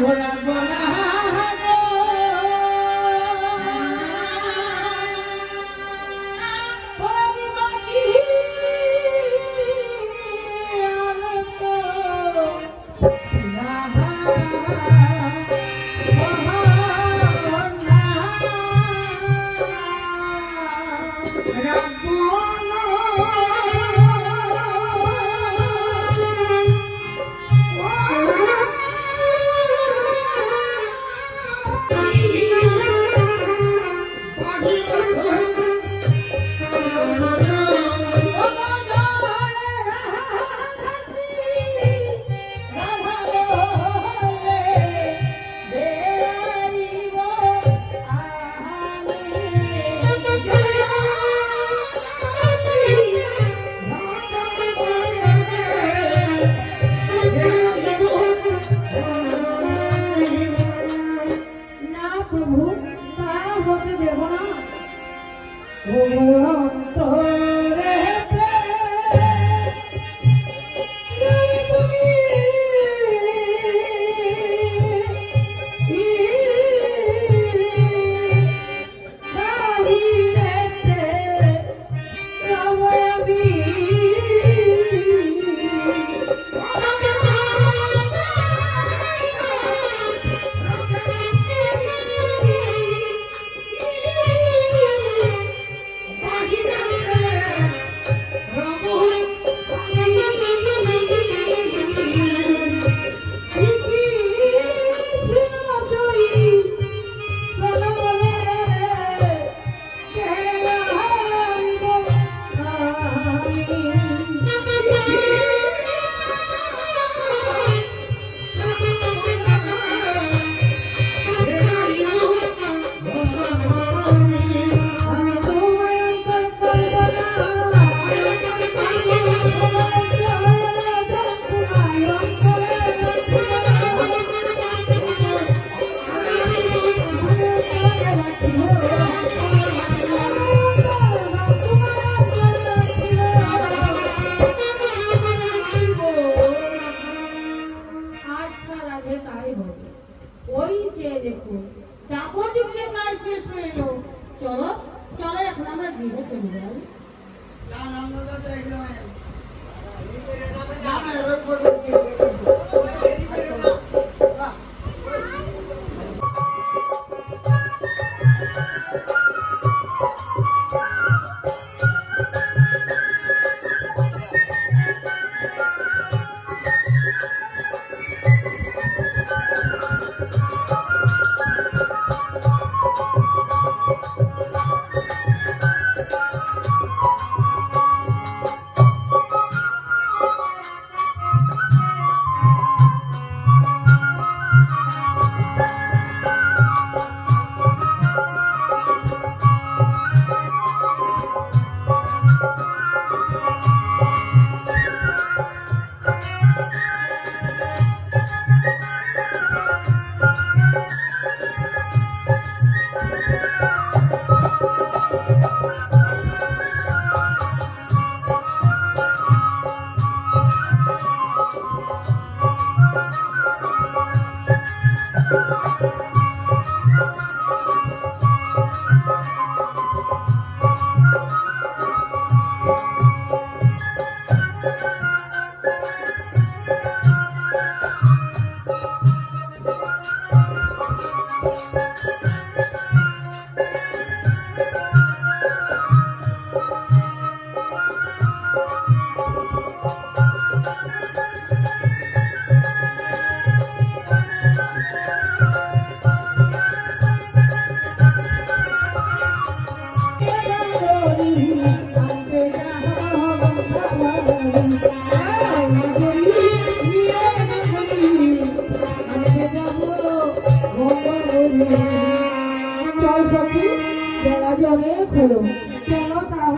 બોલા আগে তাই হবে। ওই চেয়ে দেখুন, তারপর যুগে প্রায় শেষ হয়ে এলো। চলো চলো, এখন আমরা গৃহে চলে যাই। না না, আমরা তো এগুলো না চল সখি বেলা যে অনেক হলো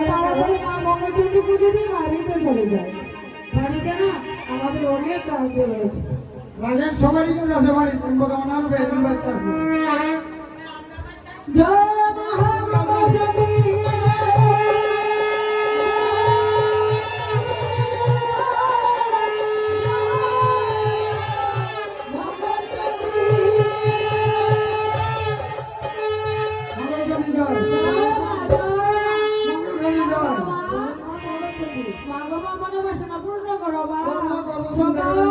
তাড়াতাড়ি মা মঙ্গলচণ্ডী পুজো দিয়ে বাড়িতে চলে যায় বাড়িতে না আমাদের অনেক কাজ রয়েছে। রাজেন সবারই কাজ আছে বাড়িতে ওনারও বেশিরভাগ Father.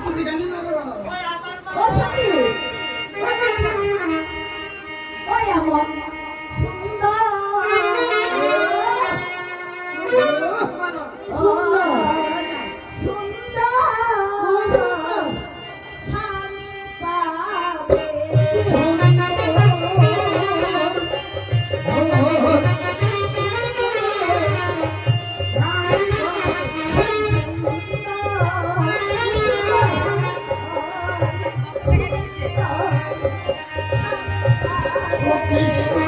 ছুটি গানি Một.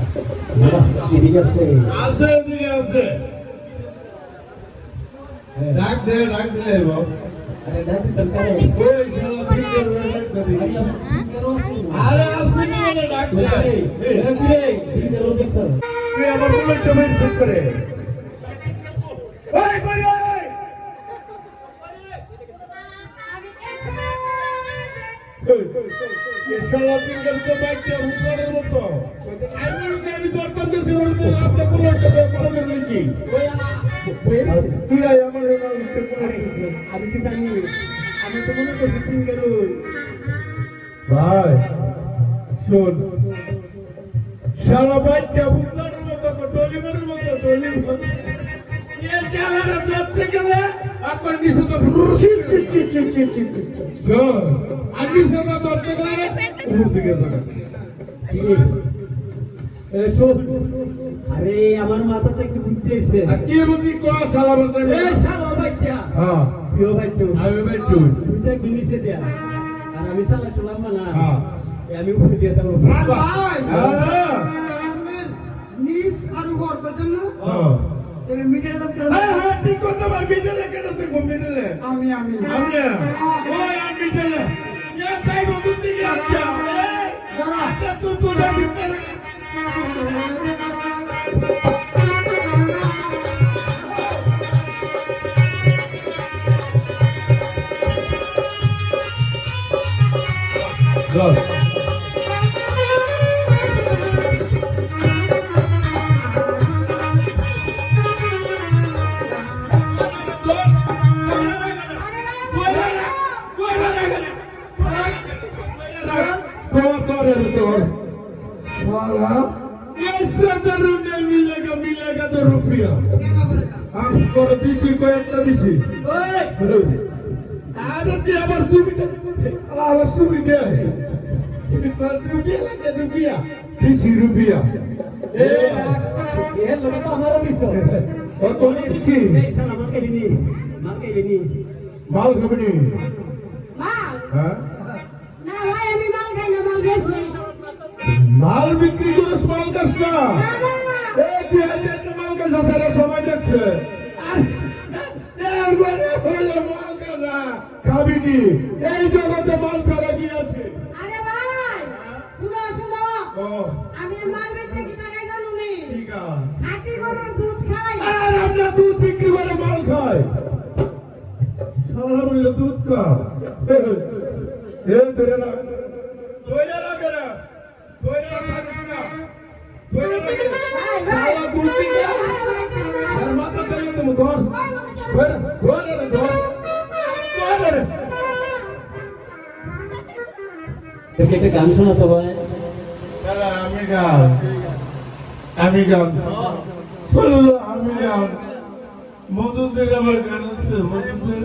ঠিক আছে আছে ওদিকে আছে ডাক দে ডাক দিলে বাবু আরে ডাকি দরকার ওই শালা ফিকের ওরে ডাক দে আরে আসেনি মানে ডাক দে তুই আমার বুলেটটা বের শেষ করে ওই কই ওই এই শালা ফিকের তো বাচ্চা হুকারের মতো আমি নাম উঠতে করে আমি কি জানি? আমি তো মনে করছি তুমি কেন ভাই শোন। শালা বাচ্চা বুকলার মতো ডলিমের মতো জালারা যাচ্ছে গেলে। চি শোন। আমি সেটা ধরতে গেলে উপর দিকে ধরে আরে আমার মাথাতে একটু বুদ্ধি আর কি বুদ্ধি কো শালা বলতে এ শালা বাইটা হ্যাঁ। প্রিয় বাইটো আমি ভাই তুই তুই তো একটু নিচে আর আমি শালা চলাম না? হ্যাঁ। এ আমি উপরে দিয়ে দেবো। ভাই হ্যাঁ। নিজ আর উপর পর্যন্ত হ্যাঁ। এর মিটারটা হ্যাঁ হ্যাঁ ঠিক কথা ভাই মিডলে কেটে দেখো মিডলে আমি আমি। আমরা ওই আমি চলে ইয়া সাইব বুদ্ধি কি? আচ্ছা। এই দাঁড়া। আচ্ছা তুই তো যাবি চলে আমারও দিছো কত দিছি এই শালা মার কেলি নি মার কেলি নি মাল খাবি নি মাল হ্যাঁ না ভাই আমি মাল খাই না মাল বেশি মাল বিক্রি করে মাল খাস না তুই মাল সবাই দেখছে আর হলো মাল খানা খাবি কি? এই জগতে মাল ছাড়া কি আছে? আরে ভাই শুনো শুনো। আমি মাল বেচে কি টাকা জানো নি? ঠিক আছে খাঁটি গরুর দুধ খাই। আর আমরা দুধ বিক্রি করে মাল খাই। সারা মিলে দুধ খা। এ ধরে রাখ। ধরে রাখ রে ধরে রাখ না ধরে রাখ রে। শালা খা আর মাথা তেলে তুমি ধর। ধর ধর রে ধর ধর। তোকে একটা গান শোনাতো দাদা আমি গান। আমি গান। শুনলো আমি গান। মধুদের আমার গান আছে মধুদের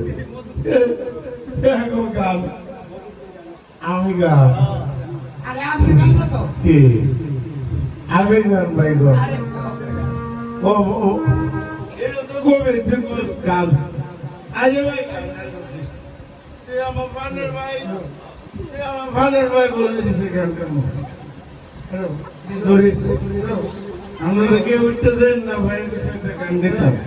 গান। আমি গান। আরে আপনি জানো তো কি? আমি গান ভাই গো। ও ও এটা তো গোবে দেখো গান আজ ভাই গান আমার ফানের ভাই। আপনারা কেউ উঠতে দেন না ভাইয়ের আছে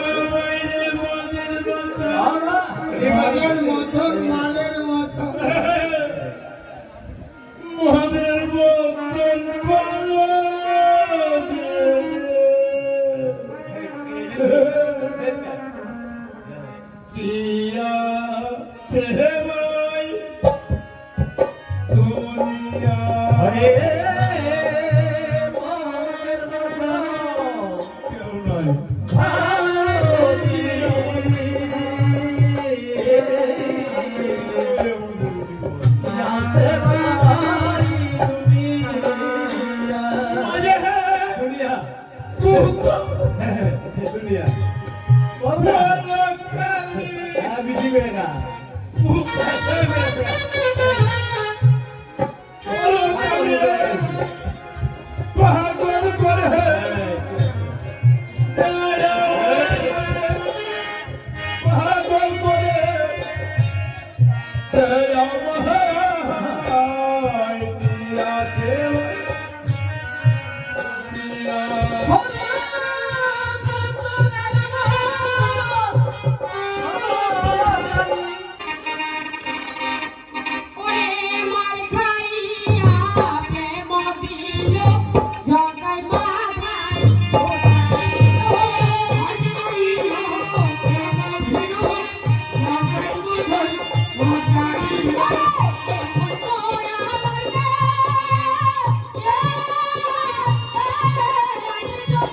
હરે